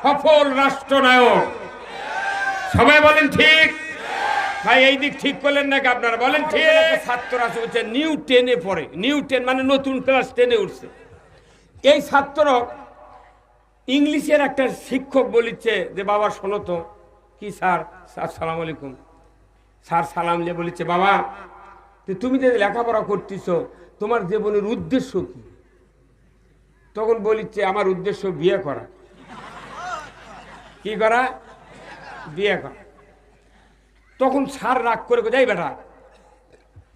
সফল রাষ্ট্রনায়ক। সবাই বলেন ঠিক? ভাই, এই দিক ঠিক করলেন নাকি আপনারা? বলেন ঠিক। ছাত্র আছে হচ্ছে নিউ টেনে পড়ে। নিউ টেন মানে নতুন ক্লাস টেনে উঠছে। এই ছাত্র ইংলিশের একটা শিক্ষক বলিচ্ছে যে, বাবা, শোনো তো। কি, স্যার? স্যার, সালাম আলাইকুম। স্যার, সালাম দিয়ে বলেছে, বাবা তুমি যে লেখাপড়া করতেছ, তোমার জীবনের উদ্দেশ্য কি? তখন বলিচ্ছে আমার উদ্দেশ্য বিয়ে করা। কি করা? বিয়ে করা। তখন সার রাগ করে যাই বেটা,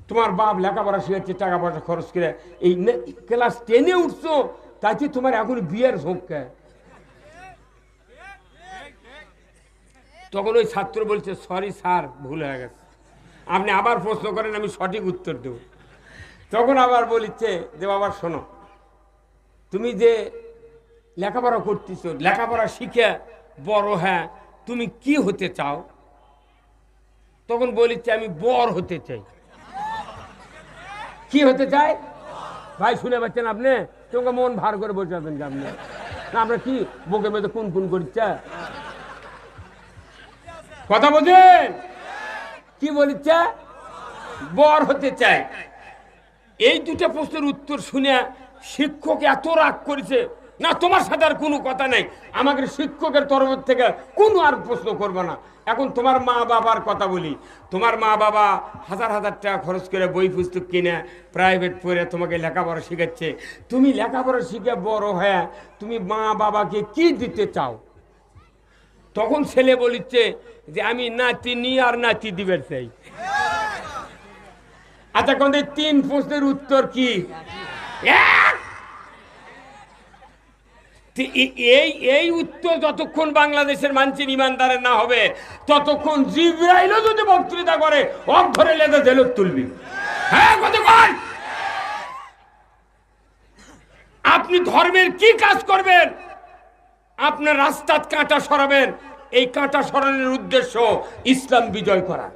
তোমার বাপ লেখাপড়া শিখাচ্ছে টাকা পয়সা খরচ করে, এই ক্লাস টেনে উঠছো তাতে তোমার এখন বিয়ের ঝোঁক কে? তখন ওই ছাত্র বলছে, সরি স্যার, ভুল হয়ে গেছে। আপনি আবার প্রশ্ন করেন, আমি সঠিক উত্তর দেব। তখন আবার বলিচ্ছে যে, বাবা, শোনো, তুমি যে লেখাপড়া করতেছ, লেখাপড়া শিখে বড় হ্যাঁ তুমি কি হতে চাও? তখন বলিচ্ছে আমি বর হতে চাই। কি হতে চাই? ভাই, শুনে পাচ্ছেন আপনি? তোমাকে মন ভার করে বসে আছেন আপনি না। আপনার কি বুকে মেয়েতে কোন কোন করছে? কথা বোঝেন কি বলিচ্ছে বর হতে চাই। এই দুটা প্রশ্নের উত্তর শুনে শিক্ষক এত রাগ করেছে না, তোমার সাথে আর কোনো কথা নাই। আমাকে শিক্ষকের তরফ থেকে কোনো আর প্রশ্ন করবে না। এখন তোমার মা বাবার কথা বলি। তোমার মা বাবা হাজার হাজার টাকা খরচ করে বই পুস্তক কিনে প্রাইভেট পড়ে তোমাকে লেখাপড়া শিখাচ্ছে। তুমি লেখাপড়া শিখে বড় হয়ে তুমি মা বাবাকে কি দিতে চাও? তখন ছেলে বলিচ্ছে যে, আমি নাতি নি আর নাতি দিবে চাই আচ্ছা কোন তিন প্রশ্নের উত্তর কি? এক! এই এই উত্তর যতক্ষণ বাংলাদেশের মানচিন ইমানদারের না হবে, ততক্ষণ জিব্রাইলও যদি বক্তৃতা করে, অক ধরে লেদে জেলত তুলবি। হ্যাঁ আপনি ধর্মের কি কাজ করবেন? আপনার রাস্তাত কাঁটা সরাবেন। এই কাঁটা সরানোর উদ্দেশ্য ইসলাম বিজয় করা।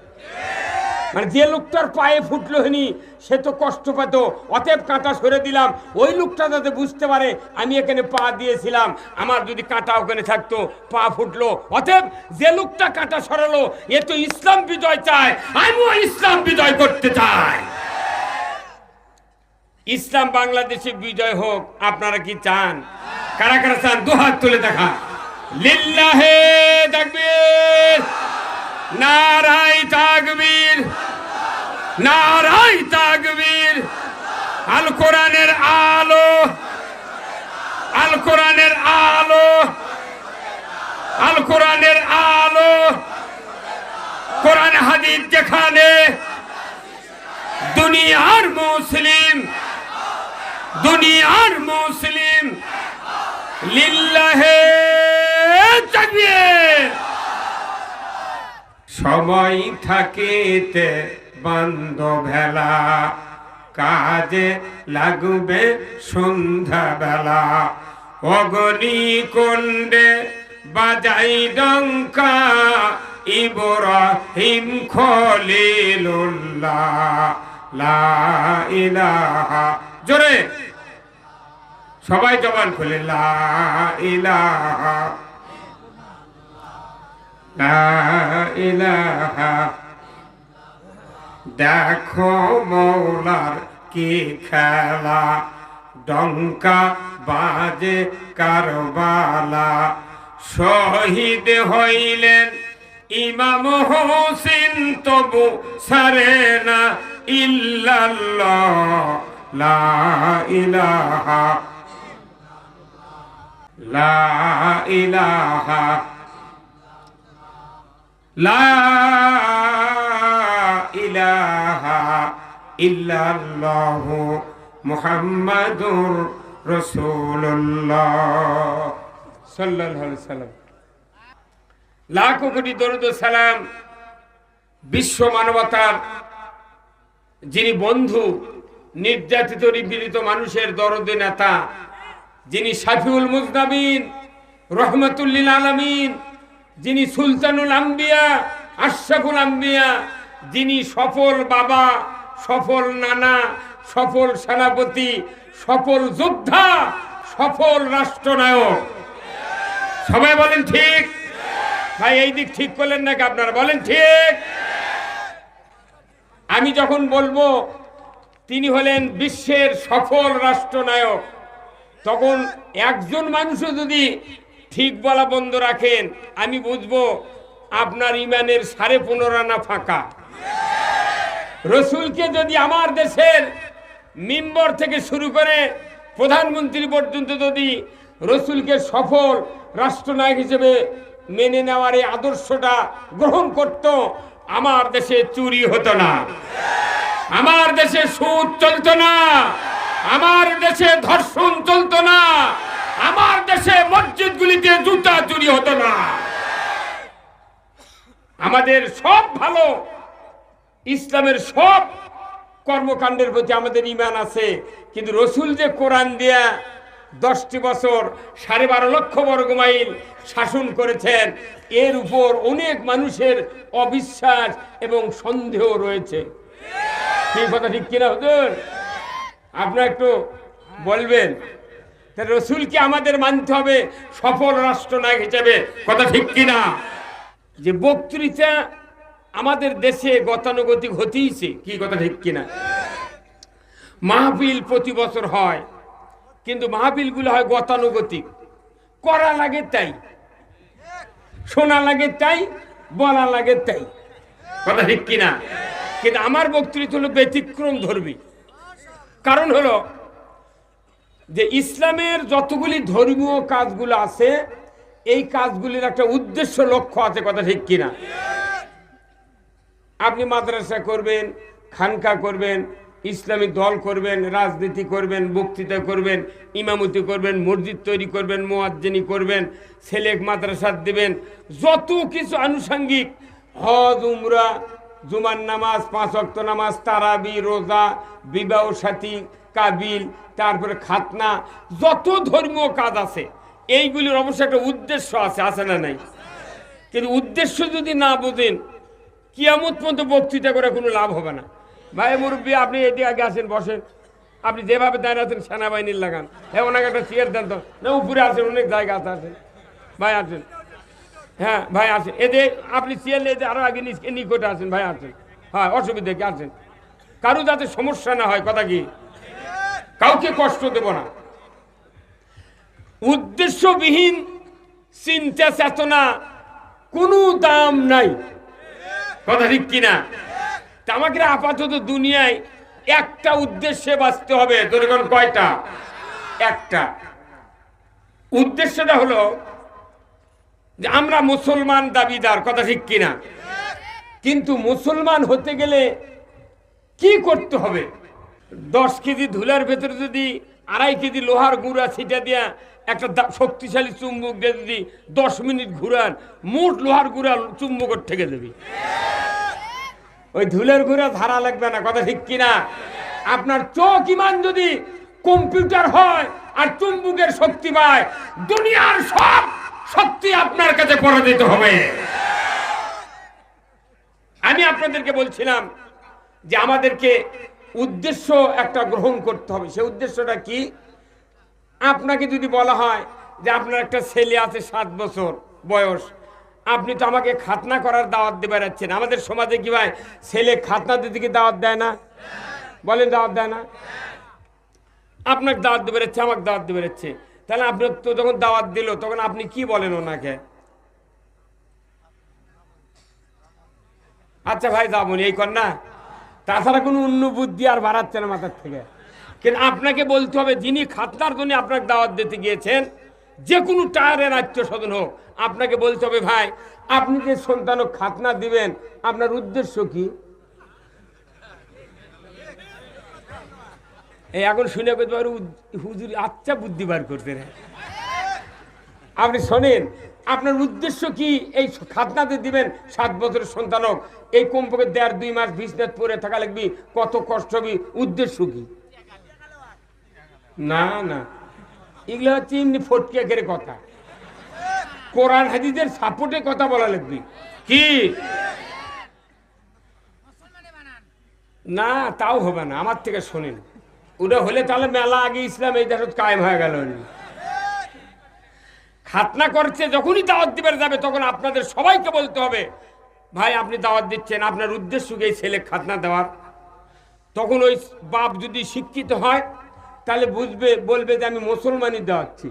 মানে যে লোকটার পায়ে ফুটলো হয়নি সে তো কষ্ট পেত। অতএব কাঁটা সরে দিলাম। ওই লোকটা যাতে বুঝতে পারে, আমি এখানে পা দিয়েছিলাম। আমার যদি কাঁটা ওখানে থাকতো, পা ফুটলো। অতএব যে লোকটা কাঁটা সরালো, এ তো ইসলাম বিজয় চায়। আমিও ইসলাম বিজয় করতে চাই। ইসলাম বাংলাদেশে বিজয় হোক, আপনারা কি চান? কারা কারা চান? দু হাত তুলে দেখা লিল্লাহে তাকবীর। নারাই তাকবীর নারাই তাকবীর। আল কোরআনের আলো, আল কোরআনের আলো, আল কোরআনের আলো। কোরআন হাদিস যেখানে দুনিয়ার মুসলিম দুনিয়ার মুসলিম। লিল্লাহে তাকবীর। সময় থাকিতে বন্ধ ভেলা, কাজে লাগবে সন্ধ্যা বেলা অগ্নি কুণ্ডে বাজাই ডঙ্কা, ইব্রাহিম খলিলুল্লাহ, লা জোরে! সবাই জবান খুলে, লা দেখো মৌলার কি খেলা ডঙ্কা বাজে কারবালা। শহীদ হইলেন ইমাম হোসেন, তবু সারে না ইল্লাল্লাহ। লা ইলাহা ইলাহা। লা ইলাহা লাখো কোটি দরুদ সালাম বিশ্ব মানবতার যিনি বন্ধু, নির্যাতিত, নিপীড়িত মানুষের দরদে নেতা, যিনি শাফিউল মুজনাবিন রহমতুল্লিল আলমিন যিনি সুলতানুল আম্বিয়া, আশরাফুল আম্বিয়া, যিনি সফল বাবা, সফল নানা, সফল সেনাপতি, সফল যোদ্ধা, সফল রাষ্ট্রনায়ক। সবাই বলেন ঠিক? ভাই, এই দিক ঠিক করলেন নাকি আপনারা? বলেন ঠিক? আমি যখন বলব, তিনি হলেন বিশ্বের সফল রাষ্ট্রনায়ক। তখন একজন মানুষও যদি ঠিক বলা বন্ধ রাখেন, আমি বুঝব আপনার ইমানের সাড়ে পনেরো ফাঁকা। রসুলকে যদি আমার দেশের মিম্বর থেকে শুরু করে প্রধানমন্ত্রী পর্যন্ত যদি রসুলকে সফল রাষ্ট্রনায়ক হিসেবে মেনে নেওয়ার এই আদর্শটা গ্রহণ করত, আমার দেশে চুরি হতো না। আমার দেশে সুদ চলতো না। আমার দেশে ধর্ষণ চলতো না। আমার দেশে মসজিদগুলিতে জুতা চুরি হতো না। আমাদের সব ভালো। ইসলামের সব কর্মকাণ্ডের প্রতি আমাদের ইমান আছে। কিন্তু রসুল যে কোরআন দিয়া দশটি বছর সাড়ে বারো লক্ষ বর্গ মাইল শাসন করেছেন, এর উপর অনেক মানুষের অবিশ্বাস এবং সন্দেহ রয়েছে। কি কথা ঠিক কিনা হুজুর? আপনার একটু বলবেন রসুলকে আমাদের মানতে হবে সফল রাষ্ট্র রাষ্ট্রনায়ক হিসেবে। কথা ঠিক কিনা? যে বক্তৃতা আমাদের দেশে গতানুগতিক হতেইছে, কি কথা ঠিক কিনা? মাহফিল প্রতি বছর হয়, কিন্তু মাহফিলগুলো হয় গতানুগতিক। করা লাগে তাই, শোনা লাগে তাই, বলা লাগে তাই। কথা ঠিক কিনা? কিন্তু আমার বক্তৃতা হলো ব্যতিক্রম ধর্মী কারণ হলো যে ইসলামের যতগুলি ধর্মীয় কাজগুলো আছে, এই কাজগুলির একটা উদ্দেশ্য, লক্ষ্য আছে কথা ঠিক কিনা? আপনি মাদ্রাসা করবেন, খানকা করবেন, ইসলামী দল করবেন, রাজনীতি করবেন, বক্তৃতা করবেন, ইমামতি করবেন, মসজিদ তৈরি করবেন, মোয়াজ্জিনী করবেন ছেলেক মাদ্রাসা দিবেন, যত কিছু আনুষঙ্গিক, হজ, উমরা, জুমার নামাজ, পাঁচ অক্ত নামাজ, তারাবি, রোজা, বিবাহ সাথী কাবিল, তারপরে খাতনা, যত ধর্মীয় কাজ আছে, এইগুলির অবশ্য একটা উদ্দেশ্য আছে আছে না নাই? কিন্তু উদ্দেশ্য যদি না বোঝেন, কিয়ামত পর্যন্ত বক্তৃতা করে কোনো লাভ হবে না। ভাই, মুরব্বী, আপনি এটি আগে আসেন, বসেন। আপনি যেভাবে দাঁড়িয়ে আছেন, সেনাবাহিনীর লাগান। হ্যাঁ ওনাকে একটা চেয়ার দেন তো। না, উপরে আছেন অনেক জায়গা আছে, আসেন। ভাই আছেন হ্যাঁ ভাই আছেন এতে আপনি চেয়ার নিয়ে আরও আগে নিকটে আছেন ভাই আছেন হ্যাঁ অসুবিধা কি আছেন কারও যাতে সমস্যা না হয়, কথা কি? কাউকে কষ্ট দেব না। উদ্দেশ্যবিহীন চিন্তা চেতনা কোনো দাম নাই। কথা ঠিক কিনা? আমাকে আপাতত দুনিয়ায় একটা উদ্দেশ্যে বাঁচতে হবে। তোর কয়টা? একটা। উদ্দেশ্যটা হলো যে আমরা মুসলমান দাবিদার, কথা ঠিক কিনা? কিন্তু মুসলমান হতে গেলে কি করতে হবে? দশ কেজি ধুলার ভেতরে যদি আড়াই কেজি লোহার গুঁড়া ছিটা দিয়া একটা শক্তিশালী চুম্বক দিয়ে যদি দশ মিনিট ঘুরান, মোট লোহার গুঁড়া চুম্বকর ঠেকে দেবে। ওই ধুলের ঘুরা ধারা লাগবে না, কথা ঠিক কিনা? আপনার চোখ ইমান যদি কম্পিউটার হয় আর চুম্বুকের শক্তি পায়, দুনিয়ার সব শক্তি আপনার কাছে পরাজিত হবে। আমি আপনাদেরকে বলছিলাম যে আমাদেরকে উদ্দেশ্য একটা গ্রহণ করতে হবে। সে উদ্দেশ্যটা কি? আপনাকে যদি বলা হয় যে আপনার একটা ছেলে আছে সাত বছর বয়স, আপনি তো আমাকে খাতনা করার দাওয়াত দিয়ে বেড়াচ্ছেন আমাদের সমাজে কি ভাই, ছেলে খাতনা দিতে কি দাওয়াত দেয় না? বলেন দাওয়াত দেয় না? আপনাকে দাওয়াত দিয়ে বেড়াচ্ছে আমাকে দাওয়াত দিয়ে বেড়াচ্ছে তাহলে আপনার তো যখন দাওয়াত দিল, তখন আপনি কি বলেন ওনাকে? আচ্ছা ভাই, যাব এই না। তাছাড়া কোনো অন্য বুদ্ধি আর বাড়াচ্ছে না মাথার থেকে। কিন্তু আপনাকে বলতে হবে, যিনি খাতনার জন্য আপনাকে দাওয়াত দিতে গিয়েছেন, যে কোনো টায়ারের আত্মীয় স্বজন হোক, আপনাকে বলতে হবে, ভাই, আপনি যে সন্তান খাতনা দিবেন, আপনার উদ্দেশ্য কি? এই এখন শুনে পেতে পারো হুজুর আচ্ছা বুদ্ধি বার করতে আপনি শোনেন আপনার উদ্দেশ্য কি? এই খাতনাতে দিবেন সাত বছরের সন্তানক। এই কমপক্ষে দেড়, দুই মাস বিজনেস পরে থাকা লাগবি। কত কষ্ট হবি? উদ্দেশ্য কি? না না। এগুলো হচ্ছে এমনি ফটকে করে কথা। কোরআন হাদিদের সাপোর্টে কথা বলা লাগবে। কি? না, তাও হবে না। আমার থেকে শোনেন। ওটা হলে তাহলে মেলা আগে ইসলাম এই দেশ কায়েম হয়ে গেল। খাতনা করছে, যখনই দাওয়াত দিবার যাবে, তখন আপনাদের সবাইকে বলতে হবে, ভাই, আপনি দাওয়াত দিচ্ছেন, আপনার উদ্দেশ্য এই ছেলে খাতনা দেওয়ার? তখন ওই বাপ যদি শিক্ষিত হয়, তাহলে বুঝবে, বলবে যে আমি মুসলমানই দেওয়াচ্ছি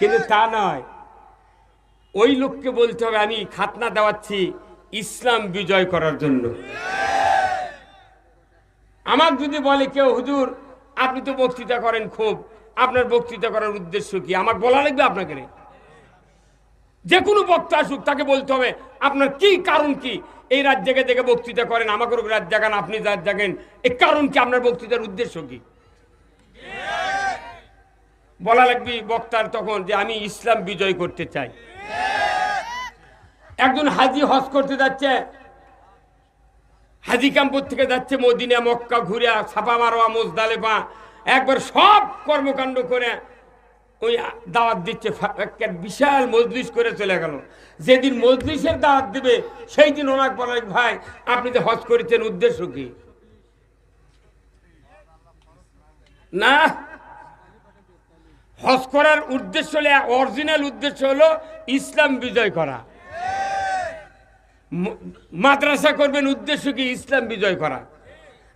কিন্তু তা নয়। ওই লোককে বলতে হবে, আমি খাতনা দেওয়াচ্ছি ইসলাম বিজয় করার জন্য। আমার যদি বলে, কেউ হুজুর, আপনি তো বক্তৃতা করেন খুব। আপনার বক্তৃতা করার উদ্দেশ্য কি? আমার বলা লাগবে আপনাকে? যে কোনো বক্তা আসুক, তাকে বলতে হবে, আপনার কি কারণ কি? এই রাত জেগে জেগে বক্তৃতা করেন, আমাকে রাত জাগান, আপনি রাত জাগেন। এই কারণ কি? আপনার বক্তৃতার উদ্দেশ্য কি? বলা লাগবে বক্তার তখন যে আমি ইসলাম বিজয় করতে চাই। একজন হাজি হজ করতে যাচ্ছে, হাজি ক্যাম্পর থেকে যাচ্ছে মদিনা, মক্কা, ঘুরে ছাপা মারোয়া মোজদালেপা একবার সব কর্মকাণ্ড করে ওই দাওয়াত দিচ্ছে বিশাল মজলিস করে চলে গেল। যেদিন মজলিসের দাওয়াত দিবে, সেই দিন ওনাকে বলে ভাই, আপনি যে হজ করেছেন, উদ্দেশ্য কি? না। হজ করার উদ্দেশ্য হলে, অরিজিনাল উদ্দেশ্য হলো ইসলাম বিজয় করা। মাদ্রাসা করবেন উদ্দেশ্য কি? ইসলাম বিজয় করা।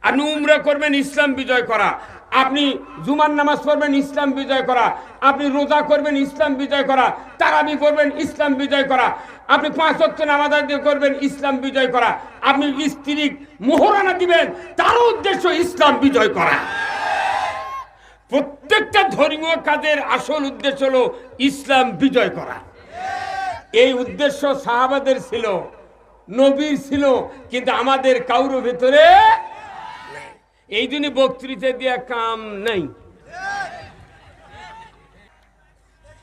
আর উমরা করবেন ইসলাম বিজয় করা। আপনি জুমার নামাজ পড়বেন, ইসলাম বিজয় করা। আপনি রোজা করবেন, ইসলাম বিজয় করা। তারাবি করবেন ইসলাম বিজয় করা। আপনি পাঁচ অক্ট নামাজ করবেন, ইসলাম বিজয় করা। আপনি স্ত্রী মোহরানা দিবেন তারও উদ্দেশ্য ইসলাম বিজয় করা। প্রত্যেকটা ধর্মীয় কাজের আসল উদ্দেশ্য হলো ইসলাম বিজয় করা। এই উদ্দেশ্য সাহাবাদের ছিল, নবীর ছিল, কিন্তু আমাদের কাউর ভেতরে। এই জন্য বক্তৃতা দিয়া কাম নাই।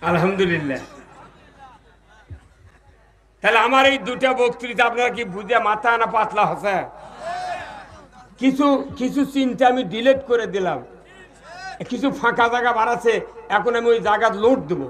আলহামদুলিল্লাহ। তাহলে আমার এই দুটা বক্তৃতা আপনারা কি বুঝে মাথা না পাতলা হসে কিছু কিছু চিন্তা আমি ডিলেট করে দিলাম। কিছু ফাঁকা জায়গা বাড়াচ্ছে এখন আমি ওই জায়গা লোড দেবো।